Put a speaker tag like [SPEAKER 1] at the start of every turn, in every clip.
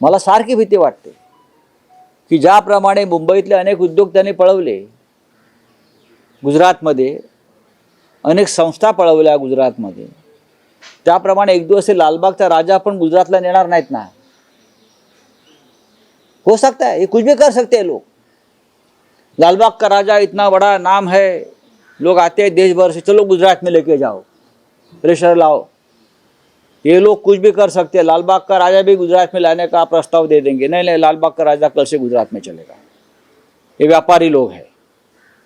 [SPEAKER 1] मला सारखी भीती वाटते की ज्याप्रमाणे मुंबईतले अनेक उद्योग त्यांनी पळवले गुजरातमध्ये अनेक संस्था पळवल्या गुजरातमध्ये त्याप्रमाणे एक दिवस हे लालबागचा राजा पण गुजरातला नेणार नाहीत ना. हो सकता है ये कुछ भी कर सकते हैं लोग. लालबाग का राजा इतना बड़ा नाम है लोग आते हैं देश भर से चलो गुजरात में लेके जाओ प्रेशर लाओ. ये लोग कुछ भी कर सकते हैं। लालबाग का राजा भी गुजरात में लाने का प्रस्ताव दे देंगे। नहीं नहीं लालबाग का राजा कल से गुजरात में चलेगा। ये व्यापारी लोग हैं।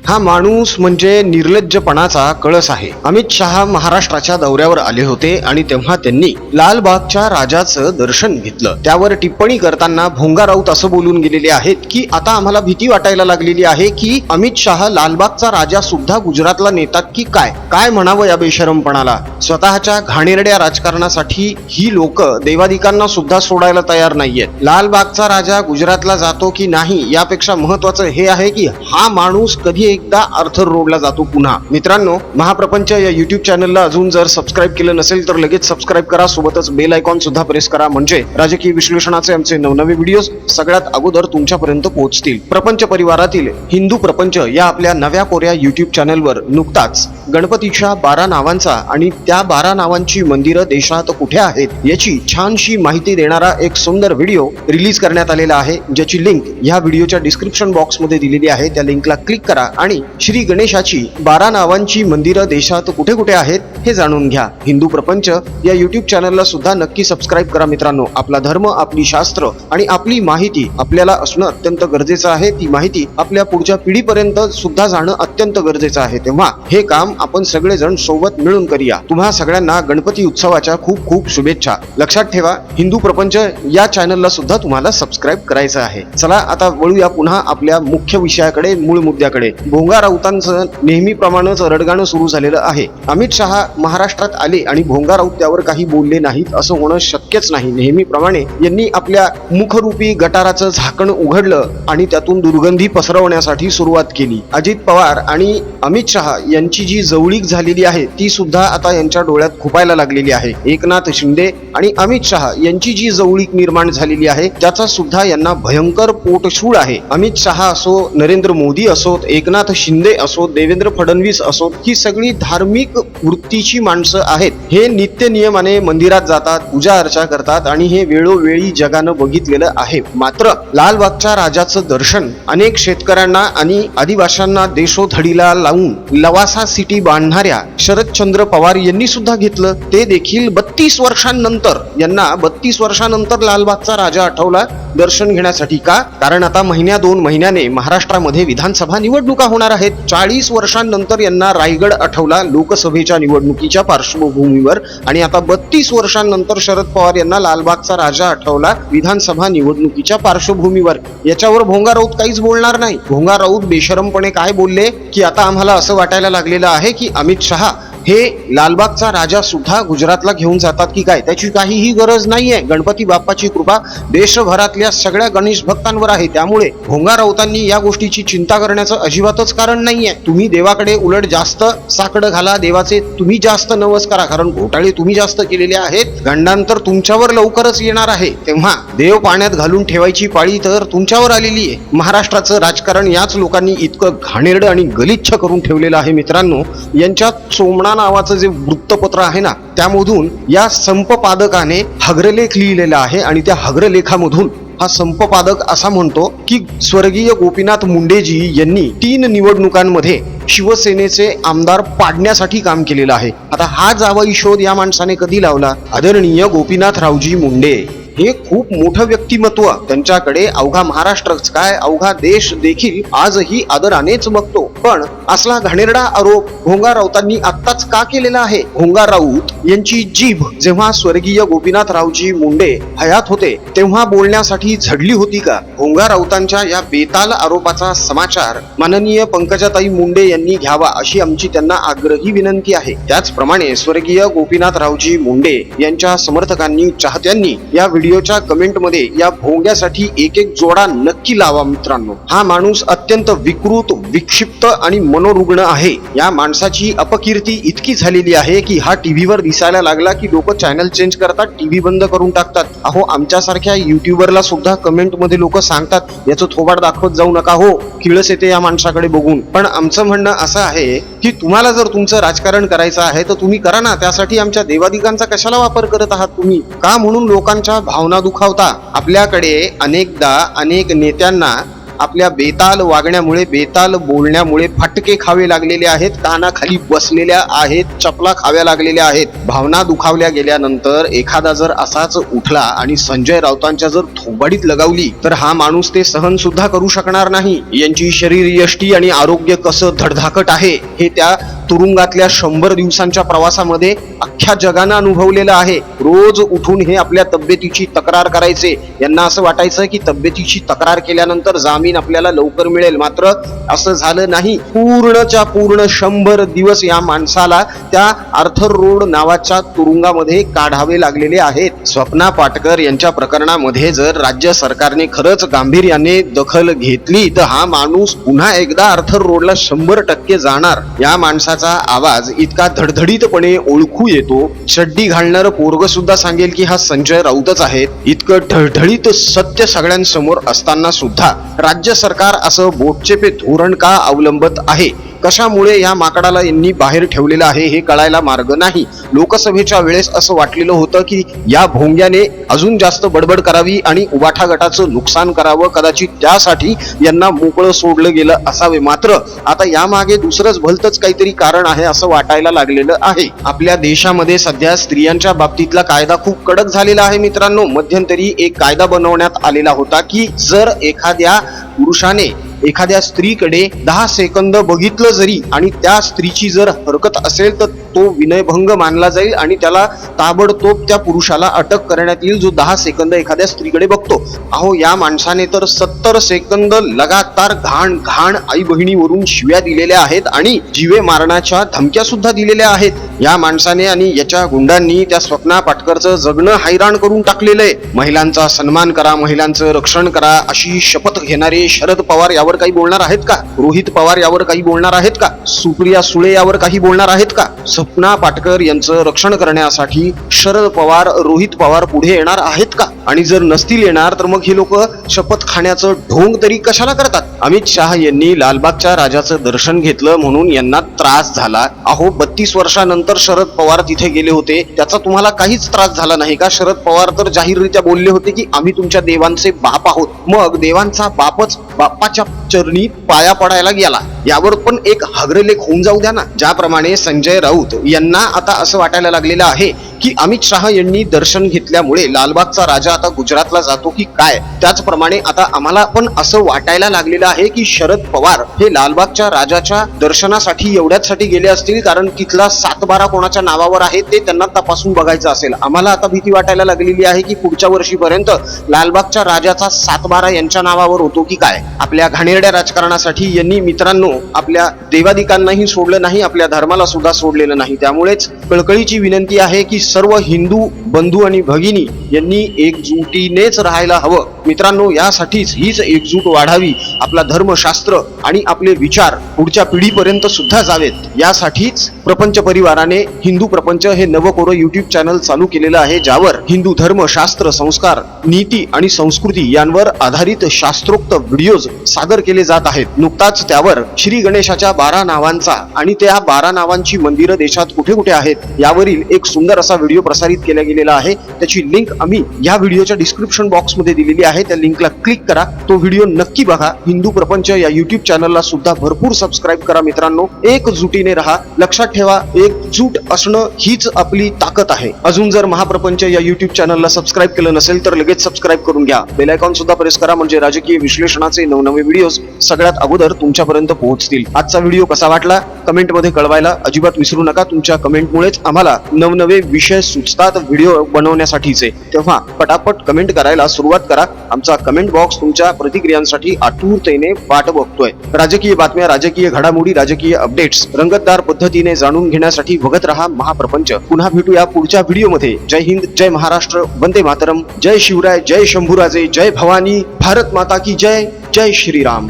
[SPEAKER 2] हा माणूस म्हणजे निर्लज्जपणाचा कळस आहे. अमित शहा महाराष्ट्राच्या दौऱ्यावर आले होते आणि तेव्हा त्यांनी लालबागच्या राजाचं दर्शन घेतलं. त्यावर टिप्पणी करताना भोंगा राऊत असं बोलून गेलेले आहेत की आता आम्हाला भीती वाटायला लागलेली आहे की अमित शहा लालबागचा राजा सुद्धा गुजरातला नेतात की काय? काय म्हणावं या बेशरमपणाला? स्वतःच्या घाणेरड्या राजकारणासाठी ही लोक देवादिकांना सुद्धा सोडायला तयार नाहीयेत. लालबागचा राजा गुजरातला जातो की नाही यापेक्षा महत्वाचं हे आहे की हा माणूस कधी एकदा अर्थर रोडला जातो पुन्हा. मित्रांनो महाप्रपंच या युट्यूब चॅनलला अजून जर सबस्क्राईब केलं नसेल तर लगेच सबस्क्राईब करा. सोबतच बेल आयकॉन सुद्धा प्रेस करा. म्हणजे राजकीय विश्लेषणाचे आमचे नवनवे व्हिडिओ सगळ्यात अगोदर तुमच्यापर्यंत पोहोचतील. प्रपंच परिवारातील हिंदू प्रपंच या आपल्या नव्या कोऱ्या युट्यूब चॅनलवर नुकताच गणपतीच्या बारा नावांचा आणि त्या बारा नावांची मंदिरं देशात कुठे आहेत याची छानशी माहिती देणारा एक सुंदर व्हिडिओ रिलीज करण्यात आलेला आहे ज्याची लिंक या व्हिडिओच्या डिस्क्रिप्शन बॉक्समध्ये दिलेली आहे. त्या लिंकला क्लिक करा. आणि श्री गणेशाची बारा नावांची मंदिरं देशात कुठे कुठे आहेत हे जाणून घ्या. हिंदू प्रपंच या युट्यूब चॅनलला सुद्धा नक्की सबस्क्राईब करा मित्रांनो. आपला धर्म आपली शास्त्र आणि आपली माहिती आपल्याला असणं अत्यंत गरजेचं आहे. ती माहिती आपल्या पुढच्या पिढीपर्यंत सुद्धा जाणं अत्यंत गरजेचं आहे. तेव्हा हे काम आपण सगळेजण सोबत मिळून करूया. तुम्हा सगळ्यांना गणपती उत्सवाच्या खूप खूप शुभेच्छा. लक्षात ठेवा हिंदू प्रपंच या चॅनलला सुद्धा तुम्हाला सबस्क्राईब करायचं आहे. चला आता वळूया पुन्हा आपल्या मुख्य विषयाकडे मूळ मुद्द्याकडे. भोंगा राऊतांचं नेहमीप्रमाणेच रडगाणं सुरू झालेलं आहे. अमित शहा महाराष्ट्रात आले आणि भोंगा राऊत त्यावर काही बोलले नाहीत असं होणं शक्यच नाही. नेहमीप्रमाणे यांनी आपल्या मुखरूपी गटाराचं झाकण उघडलं आणि त्यातून दुर्गंधी पसरवण्यासाठी सुरुवात केली. अजित पवार आणि अमित शहा यांची जी जवळीक झालेली आहे ती सुद्धा आता यांच्या डोळ्यात खुपायला लागलेली आहे. एकनाथ शिंदे आणि अमित शहा यांची जी जवळीक निर्माण झालेली आहे त्याचा सुद्धा यांना भयंकर पोटशूळ आहे. अमित शहा असो नरेंद्र मोदी असोत एकनाथ शिंदे असो देवेंद्र फडणवीस असो ही सगळी धार्मिक वृत्तीची माणसं आहेत. हे नित्य नियमाने मंदिरात जातात पूजा अर्चा करतात आणि हे वेळोवेळी जगानं बघितलेलं आहे. मात्र लालबागच्या राजाचं दर्शन अनेक शेतकऱ्यांना आणि आदिवाशांना देशोधडीला लावून लवासा सिटी बांधणाऱ्या शरदचंद्र पवार यांनी सुद्धा घेतलं. ते देखील बत्तीस वर्षांनंतर यांना बत्तीस वर्षानंतर लालबागचा राजा आठवला दर्शन घेण्यासाठी का? कारण आता महिन्या दोन महिन्याने महाराष्ट्रामध्ये विधानसभा निवडणुका होणार आहेत चाळीस वर्षांनंतर यांना रायगड आठवला लोकसभेच्या निवडणुकीच्या पार्श्वभूमीवर. आणि आता बत्तीस वर्षांनंतर शरद पवार यांना लालबागचा राजा आठवला विधानसभा निवडणुकीच्या पार्श्वभूमीवर. याच्यावर भोंगा राऊत काहीच बोलणार नाही. भोंगा राऊत बेशरमपणे काय बोलले? की आता आम्हाला असं वाटायला लागलेलं आहे की अमित शहा हे लालबागचा राजा सुद्धा गुजरातला घेऊन जातात की काय? त्याची काहीही गरज नाहीये. गणपती बाप्पाची कृपा देशभरातल्या सगळ्या गणेश भक्तांवर आहे. त्यामुळे भोंगा राऊतांनी या गोष्टीची चिंता करण्याचं अजिबातच कारण नाहीये. तुम्ही देवाकडे उलट जास्त साकडं घाला. देवाचे तुम्ही जास्त नवस करा. कारण घोटाळे तुम्ही जास्त केलेले आहेत. गंडांतर तुमच्यावर लवकरच येणार आहे. तेव्हा देव पाण्यात घालून ठेवायची पाळी तर तुमच्यावर आलेली आहे. महाराष्ट्राचं राजकारण याच लोकांनी इतकं घाणेरडं आणि गलिच्छ करून ठेवलेलं आहे मित्रांनो. यांच्यात सोमणा नावाचं जे वृत्तपत्र आहे ना त्यामधून या संपपादकाने हग्रलेख लिहिलेला आहे आणि त्या हग्रलेखामधून हा संपपादक असा म्हणतो की स्वर्गीय गोपीनाथ मुंडेजी यांनी तीन निवडणुकांमध्ये शिवसेनेचे आमदार पाडण्यासाठी काम केलेलं आहे. आता हा जावई शोध या माणसाने कधी लावला? आदरणीय गोपीनाथरावजी मुंडे. हे खूप मोठं व्यक्तिमत्व. त्यांच्याकडे अवघा महाराष्ट्रच काय? अवघा देश देखील आजही आदरानेच बघतो. पण असला घाणेरडा आरोप भोंगा राऊतांनी आत्ताच का केलेला आहे? भोंगा राऊत यांची जीभ जेव्हा स्वर्गीय गोपीनाथरावजी मुंडे हयात होते तेव्हा बोलण्यासाठी झडली होती का? भोंगा राऊतांच्या या बेताल आरोपाचा समाचार माननीय पंकजाताई मुंडे यांनी घ्यावा अशी आमची त्यांना आग्रही विनंती आहे. त्याचप्रमाणे स्वर्गीय गोपीनाथरावजी मुंडे यांच्या समर्थकांनी चाहत्यांनी या व्हिडिओच्या कमेंटमध्ये या भोंग्यासाठी एक एक जोडा नक्की लावा मित्रांनो. हा माणूस अत्यंत विकृत विक्षिप्त आणि मनोरुग्ण आहे. या माणसाची अपकीर्ती इतकी झालेली आहे की हा टीव्हीवर दिसायला लागला की लोक चॅनल चेंज करतात टीव्ही बंद करून टाकतात. अहो आमच्यासारख्या युट्यूबरला सुद्धा कमेंटमध्ये लोक सांगतात याचं थोबाड दाखवत जाऊ नका हो किळस येते या माणसाकडे बघून. पण आमचं म्हणणं असं आहे की तुम्हाला जर तुमचं राजकारण करायचं आहे तर तुम्ही करा ना. त्यासाठी आमच्या देवादिकांचा कशाला वापर करत आहात तुम्ही? का म्हणून लोकांच्या भावना दुखावता आपल्याकडे अनेकदा अनेक नेत्यांना आपल्या बेताल वागण्यामुळे बेताल बोलण्यामुळे फटके खावे लागलेले आहेत कानाखाली बसलेल्या आहेत चपला खाव्या लागलेल्या आहेत. भावना दुखावल्या गेल्यानंतर एखादा जर असाच उठला आणि संजय राऊतांच्या जर थोबाडीत लगावली तर हा माणूस ते सहन सुद्धा करू शकणार नाही. यांची शरीर यष्टी आणि आरोग्य कसं धडधाकट आहे हे त्या तुरुंगातल्या शंभर दिवसांच्या प्रवासामध्ये अख्ख्या जगानं अनुभवलेलं आहे. रोज उठून हे आपल्या तब्येतीची तक्रार करायचे. यांना असं वाटायचं की तब्येतीची तक्रार केल्यानंतर जामीन आपल्याला लवकर मिळेल. मात्र असं झालं नाही. पूर्णच्या पूर्ण शंभर दिवस या माणसाला त्या आर्थर रोड नावाच्या तुरुंगामध्ये काढावे लागलेले आहेत. स्वप्ना पाटकर यांच्या प्रकरणामध्ये जर राज्य सरकारने खरंच गांभीर्याने दखल घेतली तर हा माणूस पुन्हा एकदा आर्थर रोडला शंभर टक्के जाणार. या माणसाचा आवाज इतका धडधडीतपणे ओळखू येतो. चड्डी घालणारं पोरग सुद्धा सांगेल की हा संजय राऊतच आहे. इतकं ढळढळीत सत्य सगळ्यांसमोर असताना सुद्धा राज्य सरकार असं बोटचेपे धोरण का अवलंबत आहे? कशामुळे या माकडाला यांनी बाहेर ठेवलेलं आहे हे कळायला मार्ग नाही. लोकसभेच्या वेळेस असं वाटलेलं होतं की या भोंग्याने अजून जास्त बडबड करावी आणि उबाठा गटाचं नुकसान करावं. कदाचित त्यासाठी यांना मोकळं सोडलं गेलं असावे. मात्र आता यामागे दुसरंच भलतंच काहीतरी कारण आहे असं वाटायला लागलेलं आहे. आपल्या देशामध्ये सध्या स्त्रियांच्या बाबतीतला कायदा खूप कडक झालेला आहे मित्रांनो. मध्यंतरी एक कायदा बनवण्यात आलेला होता की जर एखाद्या पुरुषाने एखाद्या स्त्रीकडे दहा सेकंद बघितलं जरी आणि त्या स्त्रीची जर हरकत असेल तर तो विनयभंग मानला जाईल आणि त्याला ताबडतोब त्या पुरुषाला अटक करण्यात येईल जो दहा सेकंद एखाद्या स्त्रीकडे बघतो. अहो या माणसाने तर सत्तर सेकंद लगातार घाण घाण आई बहिणीवरून शिव्या दिलेल्या आहेत आणि जीवे मारण्याच्या धमक्या सुद्धा दिलेल्या आहेत. या माणसाने आणि याच्या गुंडांनी त्या स्वप्ना पाटकरचं जगणं हैराण करून टाकलेलं आहे. महिलांचा सन्मान करा महिलांचं रक्षण करा अशी शपथ घेणारे शरद पवार यावर काही बोलणार आहेत का? रोहित पवार यावर काही बोलणार आहेत का? सुप्रिया सुळे यावर काही बोलणार आहेत का? स्वप्ना पाटकर यांचं रक्षण करण्यासाठी शरद पवार रोहित पवार पुढे येणार आहेत का? आणि जर नसतील येणार तर मग हे लोक शपथ खाण्याचं ढोंग तरी कशाला करतात? अमित शहा यांनी लालबागच्या राजाचं दर्शन घेतलं म्हणून यांना त्रास झाला. अहो बत्तीस वर्षानंतर शरद पवार तिथे गेले होते. त्याचा तुम्हाला काहीच त्रास झाला नाही का? शरद पवार तर जाहीररित्या बोलले होते की आम्ही तुमच्या देवांचे बाप आहोत. मग देवांचा बापच बाप्पाच्या चरणी पाया पडायला गेला. यावर पण एक हगरेलेख होऊन जाऊ द्या ना. ज्याप्रमाणे संजय राऊत यांना आता असं वाटायला लागलेलं आहे की अमित शहा यांनी दर्शन घेतल्यामुळे लालबागचा राजा आता गुजरातला जातो की काय? त्याचप्रमाणे आता आम्हाला पण असं वाटायला लागलेलं आहे की शरद पवार हे लालबागच्या राजाच्या दर्शनासाठी एवढ्याचसाठी गेले असतील कारण तिथला सातबारा कोणाच्या नावावर आहे ते त्यांना तपासून बघायचं असेल. आम्हाला आता भीती वाटायला लागलेली आहे की पुढच्या वर्षीपर्यंत लालबागच्या राजाचा सातबारा यांच्या नावावर होतो की काय? आपल्या घाणेरड्या राजकारणासाठी यांनी मित्रांनो आपल्या देवादिकांनाही सोडलं नाही आपल्या धर्माला सुद्धा सोडलेलं नाही. त्यामुळेच कळकळीची विनंती आहे की सर्व हिंदू बंधू आणि भगिनी यांनी एकजुटीनेच राहायला हवं. मित्रांनो यासाठीच हीच एकजूट वाढावी आपला धर्मशास्त्र आणि आपले विचार पुढच्या पिढीपर्यंत सुद्धा जावेत. यासाठीच प्रपंच परिवाराने हिंदू प्रपंच हे नवकोर युट्यूब चॅनल चालू केलेलं आहे ज्यावर हिंदू धर्म शास्त्र संस्कार नीती आणि संस्कृती यांवर आधारित शास्त्रोक्त व्हिडिओज सादर केले जात आहेत. नुकताच त्यावर श्री गणेशाच्या बारा नावांचा आणि त्या बारा नावांची मंदिरं देशात कुठे कुठे आहेत यावरील एक सुंदर असा व्हिडिओ प्रसारित केला गेलेला आहे. त्याची लिंक आम्ही या व्हिडिओच्या डिस्क्रिप्शन बॉक्समध्ये दिलेली आहे. त्या लिंकला क्लिक करा. तो व्हिडिओ नक्की बघा. हिंदू प्रपंच या युट्यूब चॅनलला सुद्धा भरपूर सबस्क्राईब करा मित्रांनो. एकजुटीने राहा. लक्षात ठेवा एकजूट असणं हीच आपली ताकद आहे. अजून जर महाप्रपंच या युट्यूब चॅनलला सबस्क्राईब केलं नसेल तर लगेच सबस्क्राईब करून घ्या. बेलायकॉन सुद्धा प्रेस करा. म्हणजे राजकीय विश्लेषणाचे नवनवे व्हिडिओज सगळ्यात अगोदर तुमच्यापर्यंत पोहोचतील. आजचा व्हिडिओ कसा वाटला? कमेंटमध्ये कळवायला अजिबात विसरू नका. तुमच्या कमेंटमुळेच आम्हाला नवनवे विषय विषय सुचतात व्हिडिओ बनवण्यासाठीचे. तेव्हा पटापट कमेंट करायला सुरुवात करा. आमचा कमेंट बॉक्स तुमच्या प्रतिक्रियांसाठी आतुरतेने वाट बघतोय. राजकीय बातम्या राजकीय घडामोडी राजकीय अपडेट्स रंगतदार पद्धतीने जाणून घेण्यासाठी बघत रहा महाप्रपंच. पुन्हा भेटूया पुढच्या व्हिडिओमध्ये. जय हिंद जय महाराष्ट्र वंदे मातरम. जय शिवराय जय शंभूराजे जय भवानी. भारत माता की जय. जय श्रीराम.